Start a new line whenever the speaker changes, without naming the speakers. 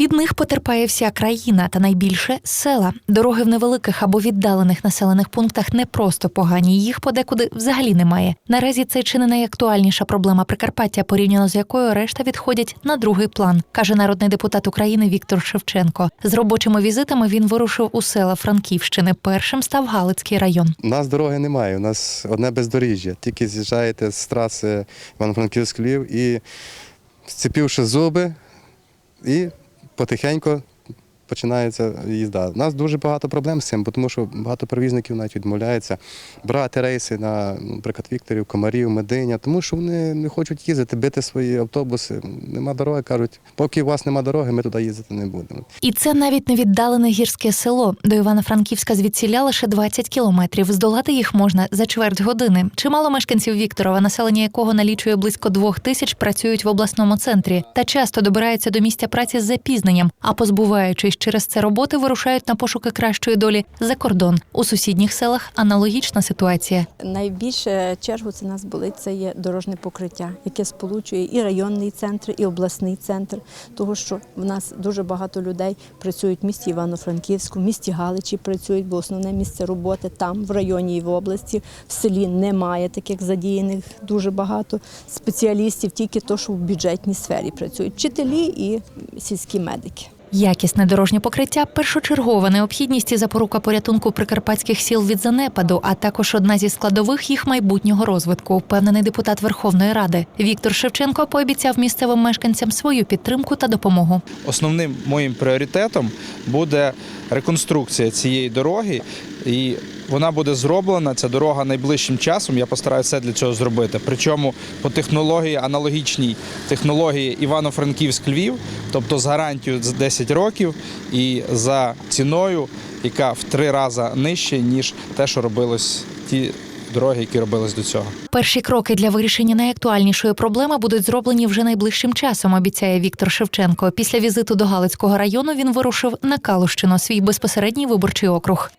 Від них потерпає вся країна, та найбільше села. Дороги в невеликих або віддалених населених пунктах не просто погані, їх подекуди взагалі немає. Наразі це чи не найактуальніша проблема Прикарпаття, порівняно з якою решта відходять на другий план, каже народний депутат України Віктор Шевченко. З робочими візитами він вирушив у села Франківщини. Першим став Галицький район.
У нас дороги немає, у нас одне бездоріжжя. Тільки з'їжджаєте з траси Івано-Франківськ Львів і зцепивши зуби, і потихеньку починається їзда. У нас дуже багато проблем з цим, тому що багато перевізників навіть відмовляються брати рейси на, наприклад, Вікторів, Комарів, Мединя, тому що вони не хочуть їздити, бити свої автобуси. Нема дороги, кажуть, поки у вас нема дороги, ми туди їздити не будемо.
І це навіть не віддалене гірське село. До Івано-Франківська звідсіля лише 20 кілометрів. Здолати їх можна за чверть години. Чимало мешканців Вікторова, населення якого налічує близько двох тисяч, працюють в обласному центрі та часто добираються до місця праці з запізненням, а позбуваючись через це роботи, вирушають на пошуки кращої долі за кордон. У сусідніх селах аналогічна ситуація.
Найбільше чергу це нас болить, це є дорожне покриття, яке сполучує і районний центр, і обласний центр. Того, що в нас дуже багато людей працюють в місті Івано-Франківську, в місті Галичі працюють, бо основне місце роботи там, в районі і в області. В селі немає таких задіяних дуже багато спеціалістів, тільки то, що в бюджетній сфері працюють вчителі і сільські медики.
Якісне дорожнє покриття першочергова необхідність і запорука порятунку прикарпатських сіл від занепаду, а також одна зі складових їх майбутнього розвитку, впевнений депутат Верховної Ради. Віктор Шевченко пообіцяв місцевим мешканцям свою підтримку та допомогу.
Основним моїм пріоритетом буде реконструкція цієї дороги, і вона буде зроблена. Ця дорога найближчим часом. Я постараюся для цього зробити. Причому по технології аналогічній технології Івано-Франківськ-Львів, тобто з гарантією з 10 років і за ціною, яка в три рази нижче ніж те, що робилось ті дороги, які робились до цього.
Перші кроки для вирішення найактуальнішої проблеми будуть зроблені вже найближчим часом. Обіцяє Віктор Шевченко. Після візиту до Галицького району він вирушив на Калущину, свій безпосередній виборчий округ.